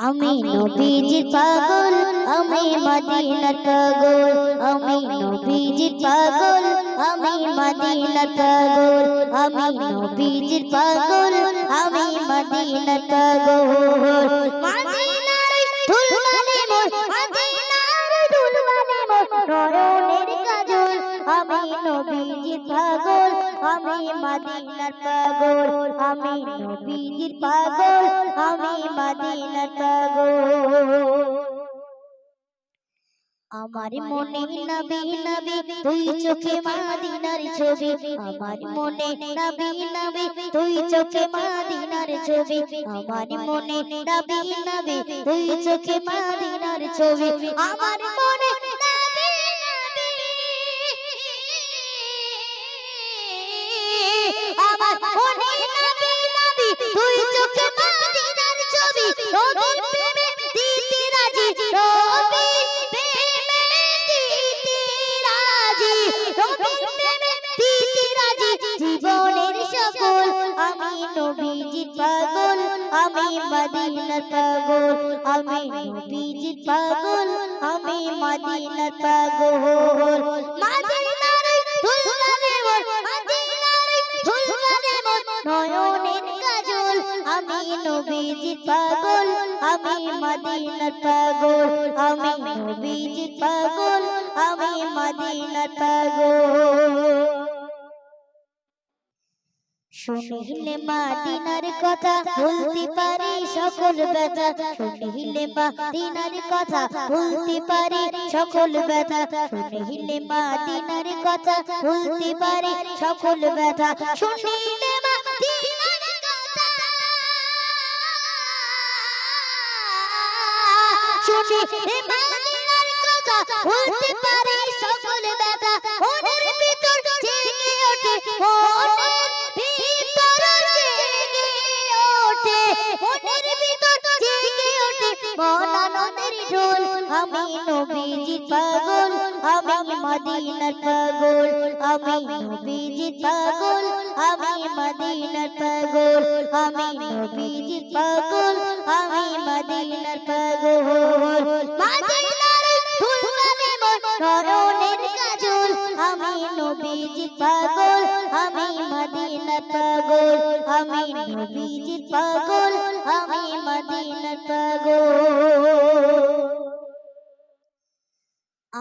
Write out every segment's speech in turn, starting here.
আমি নবীজি পাগল আমি মদিনা পাগল আমি নবীজি পাগল আমি মদিনা পাগল আমি নবীজি পাগল আমি মদিনা পাগল। আমি নবীজি পাগল, আমি মদিনার পাগল, আমি নবীজির পাগল, আমি মদিনার পাগল। আমার মনে নবী নবী, তুই চোখে মাদিনার ছবি। আমার মনে নবী নবী, তুই চোখে মাদিনার ছবি। আমার মনে নবী নবী, তুই চোখে মাদিনার ছবি। আমার মনে আমি মদিনার পাগল, আমি নবীজির পাগল, আমি মদিনার পাগল। মদিনার দুলবানে মোর মদিনার দুলবানে মোর কাজল আমি নবীজির পাগল, আমি মদিনার পাগল, আমি নবীজির পাগল, আমি মদিনার পাগল। শুনিলে মাদিনার কথা বলতে পারি সকল ব্যথা। শুনিলে মাদিনার কথা বলতে পারি সকল ব্যথা। শুনিলে মাদিনার কথা বলতে পারি সকল ব্যথা। শুনিলে শুনিলে মাদিনার কথা বলতে পারে সকল ব্যথা। মনের ভিতর জেগে ওঠে, মনের ভিতর জেগে ওঠে। মনের ভিতর জেগে ওঠে মন আনন্দের ঢোল। আমি নবীজি পাগল আমি মদিনার পাগল আমি নবীজির পাগল আমি মদিনার পাগল আমি নবীজির পাগল আমি মদিনার পাগল। মদিনার ফুলবানে মোর নয়নের কাজল আমি নবীজির পাগল আমি মদিনার পাগল আমি নবীজির পাগল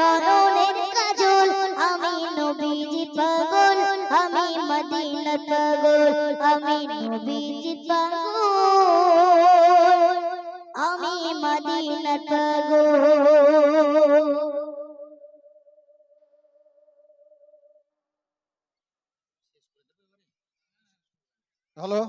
মোর কাজল, আমি নবীজির পাগল, আমি মদিনার পাগল, আমি নবীজির পাগল, আমি মদিনার পাগল। হ্যালো?